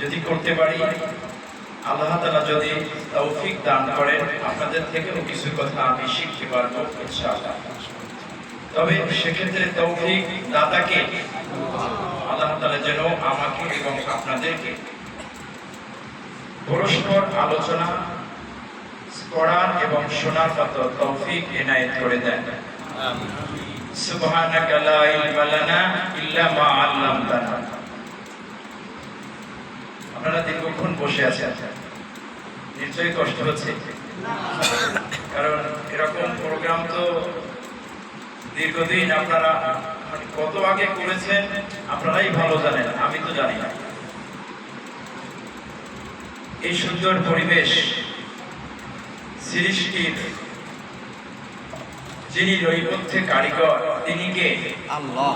যদি করতে পারি, আল্লাহ তালা যদি তৌফিক দান করেন, আপনাদের থেকেও কিছু কথা আমি শিখতে পারব, ইনশাআল্লাহ। তবে সেক্ষেত্রে তৌফিক দাতাকে আল্লাহ তালা যেন আমাকে এবং আপনাদেরকে পরস্পর আলোচনা পড়ার এবং শোনার মতো তৌফিক এনায়েত করে দেন। সুবহানাকা লা ইলমা লানা ইল্লা মা আল্লামতানা। আপনারা দীর্ঘক্ষণ বসে আছেন। নিশ্চয়ই কষ্ট হচ্ছে। কারণ এরকম প্রোগ্রাম তো দীর্ঘদিন আপনারা মানে কত আগে করেছেন আপনারাই ভালো জানেন আমি তো জানি না। এই সুন্দর পরিবেশ সৃষ্টির যিনি নৈপথ্যে কারিগর তিনি কে? আল্লাহ।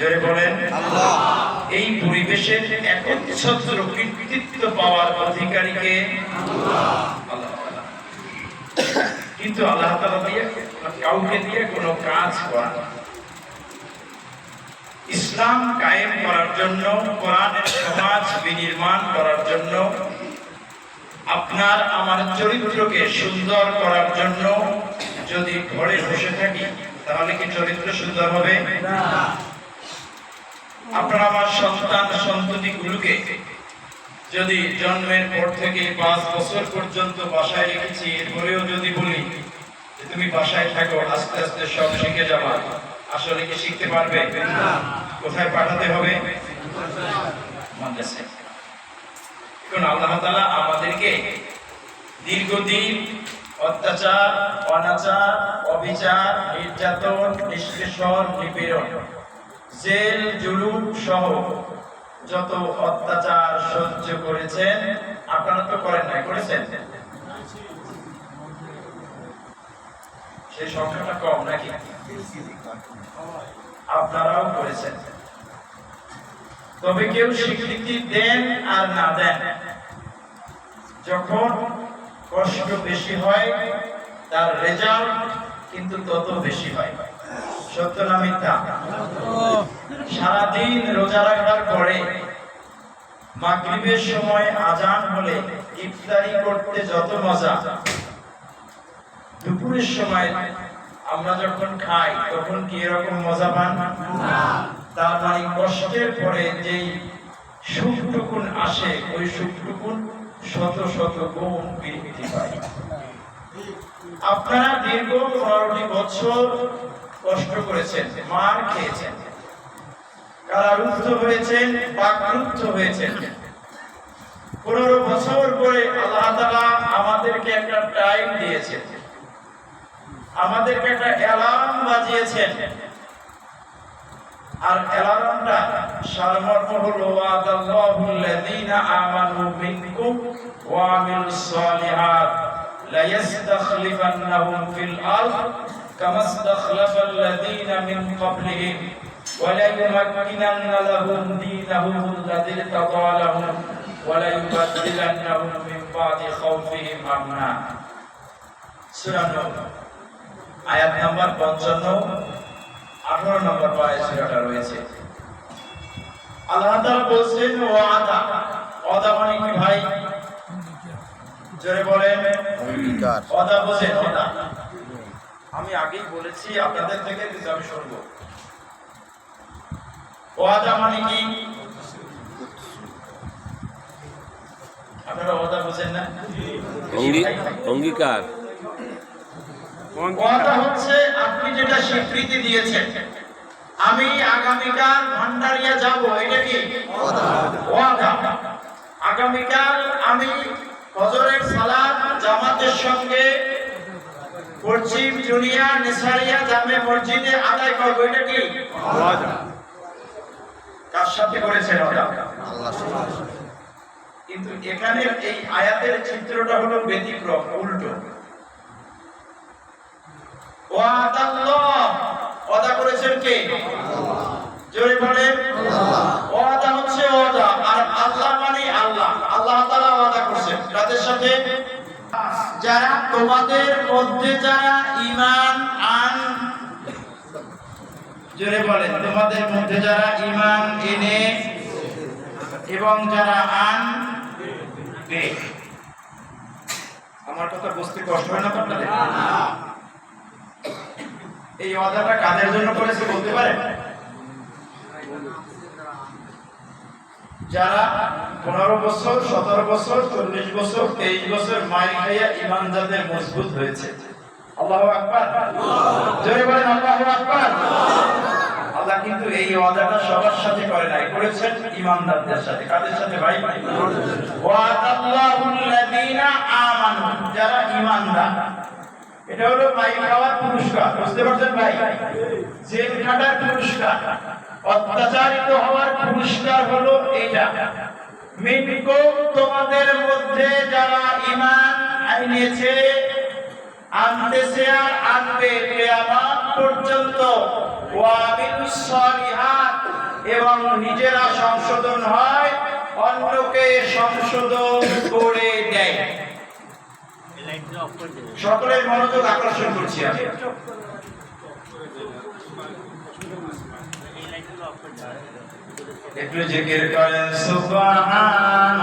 জোরে বলেন। আল্লাহ। পরিবেশের একচ্ছত্র কৃতিত্ব পাওয়ার অধিকারীকে কিন্তু আল্লাহ তাআলা দিয়ে কাউকে দিয়ে কোনো কাজ করা ইসলাম কায়েম করার জন্য, কোরআনের সমাজ বিনির্মাণ করার জন্য, আপনার আমার চরিত্রকে সুন্দর করার জন্য যদি ঘরে বসে থাকি, তাহলে কি চরিত্র সুন্দর হবে? আপনার আমার সন্তান সন্ততি গুলোকে যদি জন্মের পর থেকে পাঁচ বছর পর্যন্ত বাসায় রেখেছি, এরপরেও যদি বলি তুমি বাসায় থাকো, আস্তে আস্তে সব শিখে যাবা। আসলে কি শিখতে পারবে? কোথায় পাঠাতে হবে? এখন আল্লাহ তাআলা আমাদেরকে দীর্ঘদিন অত্যাচার, অনাচার, অবিচার, নির্যাতন, নিষ্পেষণ, নিপীড়ন জেল, জুলুম সহ যত অত্যাচার সহ্য করেছেন, আপনারা তো করেন নাই, করেছেন? সেই সংখ্যাটা কম নাকি? আপনারাও করেছেন। তবে কেউ স্বীকৃতি দেন আর না দেন। যখন কষ্ট বেশি হয়, তার রেজাল্ট কিন্তু তত বেশি হয়। সত্য না মিথ্যা? সারাদিন রোজা রাখার পরে মাগরিবের সময় আজান হলে ইফতারি করতে যত মজা। দুপুরের সময় আমরা যখন খাই, তখন কি এরকম মজা পান? তার মানে কষ্টের পরে যেই সুখটুকুন আসে, ওই সুখটুকুন শত শত গুণ বৃদ্ধি পায়। আপনারা দীর্ঘ পনেরোটি বছর কষ্ট করেছেন, মার খেয়েছেন। কারারুদ্ধ হয়েছেন বাকরুদ্ধ হয়েছেন। পনেরো বছর পরে আল্লাহ তাআলা আমাদেরকে একটা টাইম দিয়েছেন। আমাদেরকে একটা অ্যালার্ম বাজিয়েছেন। আর অ্যালার্মটা সারমর্ম হলো ওয়াদাল্লাহুল্লাযীনা আমানু মিনকুম ওয়া আমিলুস সালিহাত লা ইস্তাখলিফান্নাহুম ফিল আরদ। কামা ইস্তাখলাফাল্লাযীনা মিন ক্বাবলিহিম ওয়া লা ইউমাক্কিনান্না লাহুম দীনাহুম الذي ارتضى لهم ولا يبدلنهم من بعد خوفهم امنا সূরা নূর আয়াত নাম্বার 55 আঠারো নম্বর পায়ে সূরাটা রয়েছে আল্লাহ তাআলা বলছেন ওয়াদা ওয়াদা মানে কি ভাই জোরে বলেন অঙ্গীকার ওয়াদা বোঝেন ওয়াদা আমি আগেই বলেছি আপনাদের থেকে কিন্তু আমি শুনব। ওয়াদা মানে কি? আপনারা ওয়াদা বোঝেন না? অঙ্গীকার। ওয়াদা হচ্ছে আপনি যেটা স্বীকৃতি দিয়েছেন আমি আগামীকাল ভান্ডারিয়া যাব এটা কি? ওয়াদা। আগামীকাল আমি ফজরের সালাত জামাতের সঙ্গে পশ্চিম জুনিয়া নেসারিয়া জামে মসজিদে আদায় করব, এটা কি? কার সাথে সুবহানাহু কিন্তু এখানে এই আয়াতের চিত্রটা হলো ব্যতিক্রম, উল্টো। ওয়াদা করেছেন কে? জোরে বলেন। ওয়াদা হচ্ছে ওয়াদা, আর আল্লাহ মানে আল্লাহ। আল্লাহ তাআলা ওয়াদা করছেন। তাদের সাথে? তোমাদের মধ্যে যারা ঈমান আন, জোরে বলেন, তোমাদের মধ্যে যারা ঈমান এনে এবং যারা আন আমার কথা বুঝতে কষ্ট হয় না আপনাদের? এই ওয়াদাটা কাদের জন্য করেছে বলতে পারে যারা পনেরো বছর, সতেরো বছর, চল্লিশ বছর, তেইশ বছর মায়ের খাইয়া ইমান মজবুত হয়েছে। আল্লাহ আকবার। বলেন, আল্লাহ আকবার। আল্লাহ কিন্তু এই ওয়াদাটা সবার সাথে করে নাই, করেছেন ইমানদারদের সাথে। কাদের সাথে, ভাই? ওয়াদাল্লাহুল্লাযীনা আমানু, যারা ইমানদার। এটা হলো ভাই খাওয়ার পুরস্কার, বুঝতে পারছেন ভাই? জেল খাটার পুরস্কার, অত্যাচারিত হওয়ার পুরস্কার হলো এটা মিনকুম তোমাদের মধ্যে যারা ঈমান আনিয়েছে আনতেছে আর আনবে পর্যন্ত। ওয়াবিলুস সালিহাত, এবং নিজেরা সংশোধন হয়, অন্যকে সংশোধন করে দেয়। সকলের মনোযোগ আকর্ষণ করছি আমি। একটু জিকির করেন সুবহান